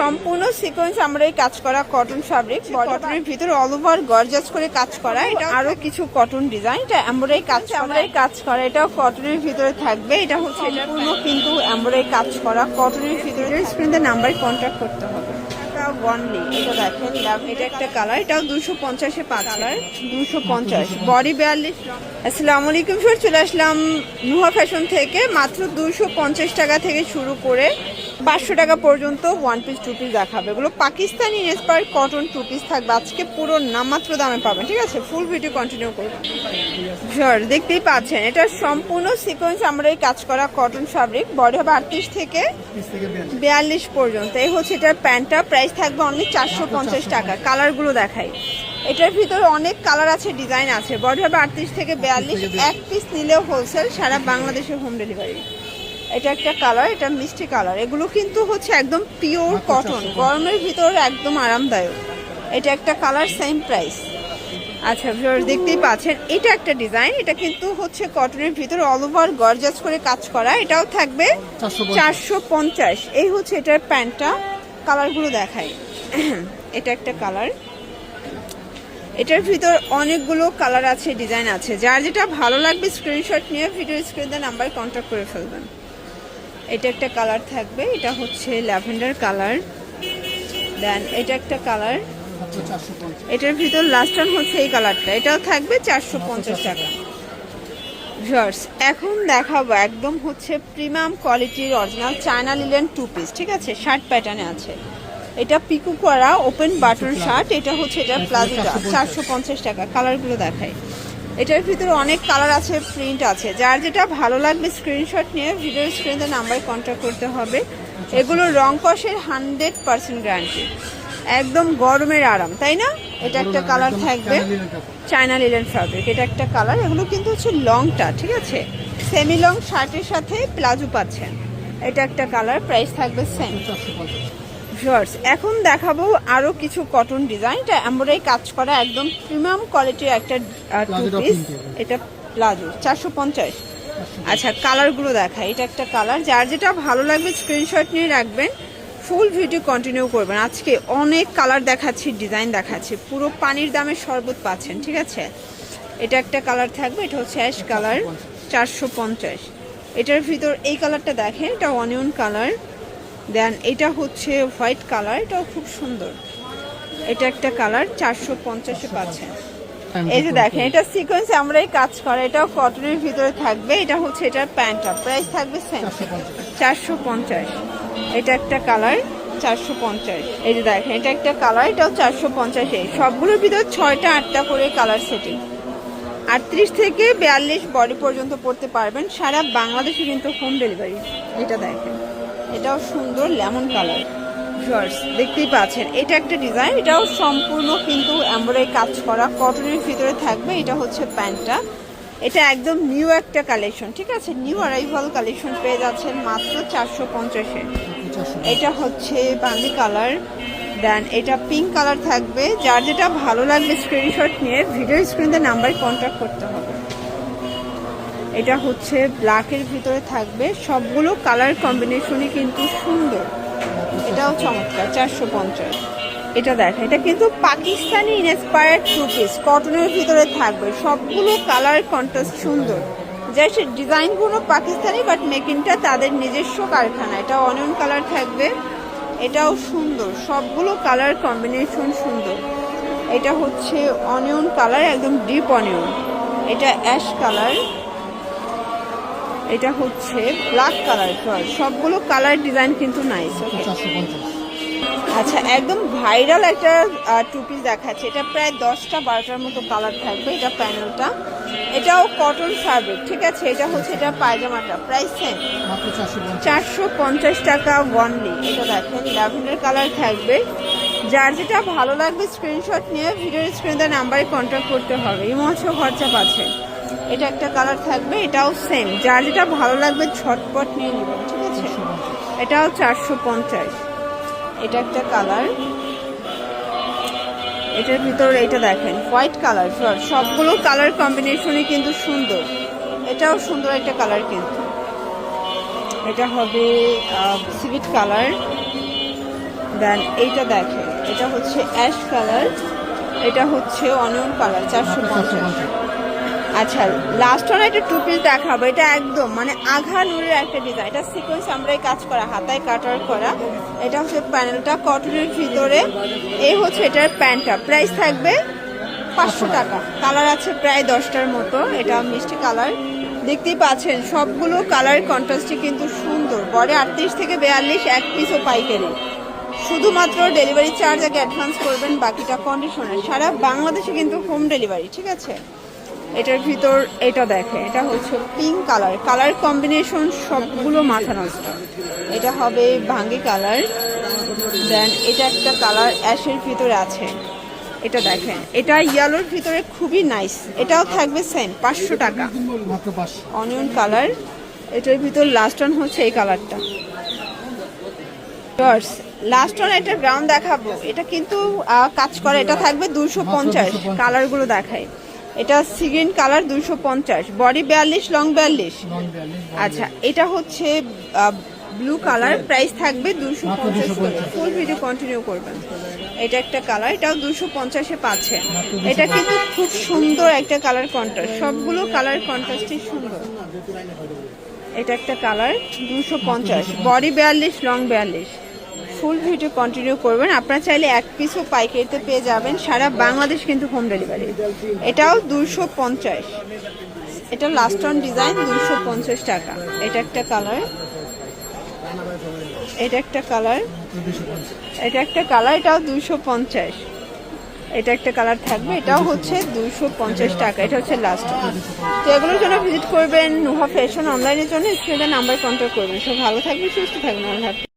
সম্পূর্ণ সিকোয়েন্স আমরা এই কাজ করা কটন ফ্যাব্রিক কটনের ভিতরে অল ওভার গর্জাস করে কাজ করা। এটা আরও কিছু কটন ডিজাইন এটা এমব্রয়ডারি কাজ এমব্রয়ডারি কাজ করা। এটাও কটনের ভিতরে থাকবে। এটা হচ্ছে সম্পূর্ণ কিন্তু এমব্রয়ডারি কাজ করা। কটনের ভিতরে স্ক্রিনে নাম্বার কন্ট্যাক্ট করতে হবে। ওয়ানলি এটা দেখেন লাভ এটা একটা কালার এটাও দুশো পঞ্চাশে পাঁচ কালার দুশো পঞ্চাশ। বডি বিয়াল্লিশ। আসসালামু আলাইকুম স্যার চলে আসলাম নুহা ফ্যাশন থেকে। মাত্র দুশো পঞ্চাশ টাকা থেকে শুরু করে পাঁচশো টাকা পর্যন্ত ওয়ান পিস টু পিস দেখাবে। এগুলো Pakistani inspire cotton two piece থাকবে। আজকে পুরো নামমাত্র দামে পাবেন ঠিক আছে? ফুল ভিডিও কন্টিনিউ করবেন স্যার দেখতেই পাচ্ছেন এটা সম্পূর্ণ সিকোয়েন্স আমরা এই কাজ করা কটন ফ্যাব্রিক বডি হবে আটত্রিশ থেকে বিয়াল্লিশ পর্যন্ত। এই হচ্ছে এটার প্যান্টটা। প্রাইস থাকবে অনলি চারশো পঞ্চাশ টাকা। কালারগুলো দেখাই। এটার ভিতরে অনেক কালার আছে ডিজাইন আছে। বডি হবে আটত্রিশ থেকে বিয়াল্লিশ। এক পিস নিলেও হোলসেল সারা বাংলাদেশের হোম ডেলিভারি এটা একটা কালার এটা মিষ্টি কালার এগুলো কিন্তু হচ্ছে একদম পিওর কটন গরমের ভিতরে একদম আরামদায়ক। এটা একটা কালার সেম প্রাইস আচ্ছা ভিউয়ার্স দেখতেই পাচ্ছেন এটা একটা ডিজাইন এটা কিন্তু হচ্ছে কটনের ভিতরে অল ওভার গর্জাস করে কাজ করা। এটাও থাকবে চারশো পঞ্চাশ। এই হচ্ছে এটার প্যান্টটা। কালারগুলো দেখাই। এটা একটা কালার। এটার ভিতর অনেকগুলো কালার আছে ডিজাইন আছে। যার যেটা ভালো লাগবে স্ক্রিনশট নিয়ে ভিডিও স্ক্রিনে নাম্বার কন্ট্যাক্ট করে ফেলবেন। এটা একটা কালার থাকবে এটা হচ্ছে ল্যাভেন্ডার কালার। দেন এটা একটা কালার। এটার ভিতর লাস্ট হচ্ছে এই কালারটা। এটাও থাকবে চারশো পঞ্চাশ টাকা। ভিউয়ার্স এখন দেখাবো একদম হচ্ছে প্রিমিয়াম কোয়ালিটির original China linen two piece ঠিক আছে? শার্ট প্যাটার্নে আছে। এটা পিকু করা ওপেন বাটন শার্ট এটা হচ্ছে এটা প্লাজোটা চারশো পঞ্চাশ। টাকা। কালারগুলো দেখায় এটার ভিতরে অনেক কালার আছে প্রিন্ট আছে। যার যেটা ভালো লাগবে স্ক্রিনশট নিয়ে ভিডিও স্ক্রিনে নাম্বারে কন্ট্যাক্ট করতে হবে। এগুলো রং কষের হান্ড্রেড পার্সেন্ট গ্যারান্টি একদম গরমের আরাম তাই না? এটা একটা কালার থাকবে চায়না লিলেন ফ্যাব্রিক এটা একটা কালার এগুলো কিন্তু হচ্ছে লংটা ঠিক আছে? সেমি লং শার্টের সাথে প্লাজো পাচ্ছেন। এটা একটা কালার প্রাইস থাকবে সেম শর্টস এখন দেখাবো আরও কিছু কটন ডিজাইন এটা এমব্রয়ডারি কাজ করা একদম প্রিমিয়াম কোয়ালিটির একটা টু পিস এটা প্লাজো চারশো পঞ্চাশ। আচ্ছা কালারগুলো দেখা এটা একটা কালার যার যেটা ভালো লাগবে স্ক্রিনশট নিয়ে রাখবেন। ফুল ভিডিও কন্টিনিউ করবেন। আজকে অনেক কালার দেখাচ্ছি ডিজাইন দেখাচ্ছি। পুরো পানির দামে শরবত পাচ্ছেন ঠিক আছে? এটা একটা কালার থাকবে এটা হচ্ছে অ্যাশ কালার চারশো পঞ্চাশ। এটার ভিতর এই কালারটা দেখেন এটা অনিয়ন কালার দেন এটা হচ্ছে হোয়াইট কালার এটাও খুব সুন্দর। এটা একটা কালার চারশো পঞ্চাশে পাচ্ছেন। এই যে দেখেন এটা সিকোয়েন্স আমরা এই কাজ করা এটাও কটনের ভিতরে থাকবে এটা হচ্ছে এটার প্যান্টটা প্রাইস থাকবে চারশো পঞ্চাশ। এটা একটা কালার চারশো পঞ্চাশ। এই যে দেখেন, এটা একটা কালার, এটাও চারশো পঞ্চাশ পঞ্চাশে সবগুলোর ভিতর ছয়টা, আটটা করে কালার সেটিং। আটত্রিশ থেকে বিয়াল্লিশ বডি পর্যন্ত পড়তে পারবেন, সারা বাংলাদেশে কিন্তু হোম ডেলিভারি। এটা দেখেন, এটাও সুন্দর লেমন কালার। জর্জ দেখতেই পাচ্ছেন, এটা একটা ডিজাইন, এটাও সম্পূর্ণ কিন্তু এমব্রয়ডারি কাজ করা, কটনের ভিতরে থাকবে, এটা হচ্ছে প্যান্টটা। এটা একদম নিউ একটা কালেকশন ঠিক আছে? নিউ অ্যারাইভাল কালেকশন পেয়ে যাচ্ছেন মাত্র চারশো পঞ্চাশে। এটা হচ্ছে বান্দি কালার দেন এটা পিঙ্ক কালার থাকবে। যার যেটা ভালো লাগবে স্ক্রিনশট নিয়ে ভিডিও স্ক্রিনে নাম্বার কন্ট্যাক্ট করতে হবে। এটা হচ্ছে ব্ল্যাকের ভিতরে থাকবে। সবগুলো কালার কম্বিনেশনই কিন্তু সুন্দর। এটাও চমৎকার, চারশো পঞ্চাশ। এটা দেখ, এটা কিন্তু পাকিস্তানি ইনস্পায়ার্ড টু পিস কটনের ভিতরে থাকবে। সবগুলো কালার কন্ট্রাস্ট সুন্দর। জাস্ট ডিজাইনগুলো পাকিস্তানি বাট মেকিংটা তাদের নিজস্ব কারখানা। এটা অনিয়ন কালার থাকবে, এটাও সুন্দর। সবগুলো কালার কম্বিনেশন সুন্দর। এটা হচ্ছে অনিয়ন কালার একদম ডিপ অনিয়ন এটা অ্যাশ কালার এটা হচ্ছে ব্ল্যাক কালার সবগুলো কালার ডিজাইন কিন্তু নাইস ওকে আচ্ছা একদম ভাইরাল একটা টু পিস দেখাচ্ছে। এটা প্রায় দশটা বারোটার মতো কালার থাকবে এটা প্যানেলটা এটাও কটন ফ্যাব্রিক ঠিক আছে? এটা হচ্ছে এটা পায়জামাটা প্রাইস সেম চারশো পঞ্চাশ। টাকা ওয়ানলি এটা দেখেন ল্যাভেন্ডার কালার থাকবে। যার যেটা ভালো লাগবে স্ক্রিনশট নিয়ে ভিডিওর স্ক্রিনে নাম্বারে কন্ট্যাক্ট করতে হবে। এই হোয়াটসঅ্যাপ আছে। এটা একটা কালার থাকবে এটাও সেম যার যেটা ভালো লাগবে ছটপট নিয়ে নেবেন ঠিক আছে? এটাও চারশো পঞ্চাশ। এটা একটা কালার। এটার ভিতর এটা দেখেন, হোয়াইট কালার সবগুলো কালার কম্বিনেশনই কিন্তু সুন্দর। এটাও সুন্দর একটা কালার কিন্তু। এটা হবে সিভিট কালার। দেন এইটা দেখেন, এটা হচ্ছে অ্যাশ কালার, এটা হচ্ছে অনিয়ন কালার, চারশো পঞ্চাশ। আচ্ছা লাস্ট ওয়ান একটা টু পিস দেখাবো। এটা একদম মানে আঘা নুরের একটা ডিজাইন এটা সিকোয়েন্স আমরাই কাজ করা, হাতায় কাটার করা। এটা হচ্ছে প্যানেলটা কটনের ভিতরে। এই হচ্ছে এটার প্যান্টটা। প্রাইস থাকবে পাঁচশো টাকা। কালার আছে প্রায় দশটার মতো। এটা মিষ্টি কালার দেখতেই পাচ্ছেন, সবগুলো কালার কন্ট্রাস্টই কিন্তু সুন্দর। বডি আটত্রিশ থেকে বিয়াল্লিশ এক পিসও পাইকারি। শুধুমাত্র ডেলিভারি চার্জ আগে অ্যাডভান্স করবেন, বাকিটা কন্ডিশনার সারা বাংলাদেশে কিন্তু হোম ডেলিভারি ঠিক আছে? এটার ভিতর এটা দেখে এটা হচ্ছে পিঙ্ক কালার কালার কম্বিনেশন সবগুলো মাথা নষ্ট। এটা হবে ভাঙ্গি কালার দেন এটা একটা কালার অ্যাশের ভিতরে আছে। এটা দেখেন এটা ইয়েলোর ভিতরে খুবই নাইস এটাও থাকবে সেম পাঁচশো টাকা। অনিয়ন কালার এটার ভিতর লাস্ট ওয়ান হচ্ছে এই কালারটা লাস্ট ওয়ান একটা গ্রাউন্ড দেখাবো। এটা কিন্তু কাজ করে। এটা থাকবে দুশো পঞ্চাশ। কালারগুলো দেখায় এটা সিগ্রিন কালার দুশো পঞ্চাশ। বডি বিয়াল্লিশ লং বিয়াল্লিশ। আচ্ছা এটা হচ্ছে ব্লু কালার। প্রাইস থাকবে দুশো পঞ্চাশ ফুল ভিডিও কন্টিনিউ করবেন। এটা একটা কালার এটাও দুশো পঞ্চাশে মাত্র এটা কিন্তু খুব সুন্দর একটা কালার কন্ট্রাস্ট সবগুলো কালার কন্ট্রাস্টই সুন্দর। এটা একটা কালার দুশো পঞ্চাশ। বডি বিয়াল্লিশ লং বিয়াল্লিশ। ফুল ভিডিও কন্টিনিউ করবেন। আপনারা চাইলে এক পিসও পাইকারিতে পেয়ে যাবেন। সারা বাংলাদেশ কিন্তু হোম ডেলিভারি এটাও দুশো পঞ্চাশ। এটা লাস্ট অন ডিজাইন দুশো পঞ্চাশ টাকা। এটা একটা কালার এটা একটা কালার এটা একটা কালার এটাও দুশো পঞ্চাশ। এটা একটা কালার থাকবে, এটাও হচ্ছে দুশো পঞ্চাশ টাকা। এটা হচ্ছে লাস্ট তো এগুলোর জন্য ভিজিট করবেন নুহা ফ্যাশন অনলাইনের জন্য। স্ক্রিনে নাম্বার কন্ট্যাক্ট করবেন। সব ভালো থাকবেন, সুস্থ থাকবেন। আল্লাহ হাফেজ।